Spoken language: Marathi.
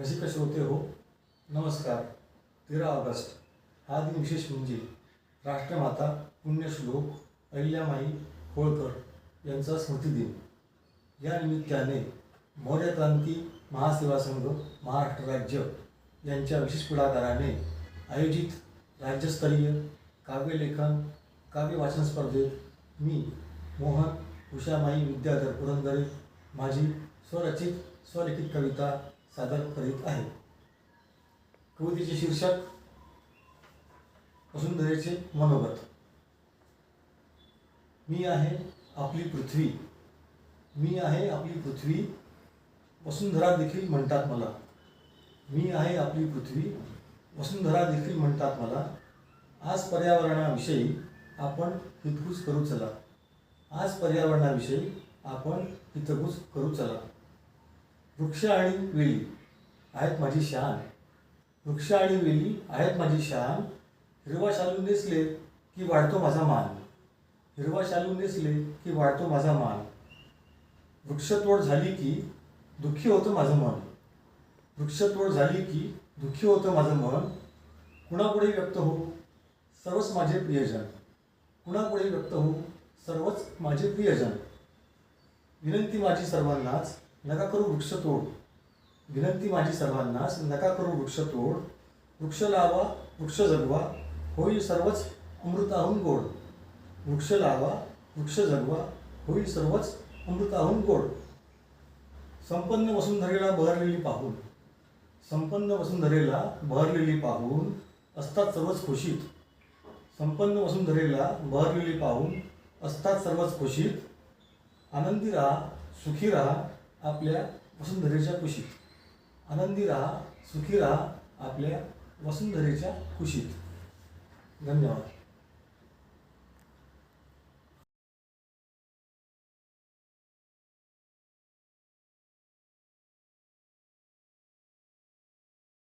रसिक श्रोते हो? नमस्कार तेरा ऑगस्ट. हा दिन विशेष म्हणजे राष्ट्रमाता पुण्यश्लोक अहिल्यामाई होळकर यांचा स्मृतिदिन. या निमित्ताने मौर्य क्रांती महासेवा संघ महाराष्ट्र राज्य यांच्या विशेष पुढाकाराने आयोजित राज्यस्तरीय काव्यलेखन काव्य वाचन स्पर्धेत मी मोहन उषामाई विद्याधर पुरंदरे माझी स्वरचित स्वलिखित कविता सादर करीत आहे. कवितेचे शीर्षक वसुंधरेचे मनोगत. मी आहे आपली पृथ्वी. मी आहे आपली पृथ्वी. वसुंधरा देखील म्हणतात मला. मी आहे आपली पृथ्वी. वसुंधरा देखील म्हणतात मला. आज पर्यावरणाविषयी आपण हितगुज करू चला. आज पर्यावरणाविषयी आपण हितगुज करू चला. वृक्ष आणि वेली आहेत माझी शान. वृक्ष आणि वेली आहेत माझी शान. हिरवा शालू नेसले की वाढतो माझा मान. हिरवा शालू नेसले की वाढतो माझा मान. वृक्षतोड झाली की दुःखी होतं माझं मन. वृक्षतोड झाली की दुःखी होतं माझं मन. कुणापुढे व्यक्त हो सर्वच माझे प्रियजन. कुणापुढे व्यक्त हो सर्वच माझे प्रियजन. विनंती माझी सर्वांनाच नका करू वृक्षतोड विनंती माझी सर्वांनाच नका करू वृक्षतोड वृक्ष लावा वृक्ष जगवा. होईल सर्वच अमृताहून गोड. वृक्ष लावा वृक्ष जगवा. होईल सर्वच अमृताहून गोड. संपन्न वसुंधरेला बहरलेली पाहून. संपन्न वसुंधरेला बहरलेली पाहून असतात सर्वच खुशीत. संपन्न वसुंधरेला बहरलेली पाहून असतात सर्वच खुशीत. आनंदी राहा सुखी राहा. आपल्या वसुंधरेच्या कुशीत. आनंदी राहा सुखी राहा आपल्या वसुंधरेच्या कुशीत. धन्यवाद.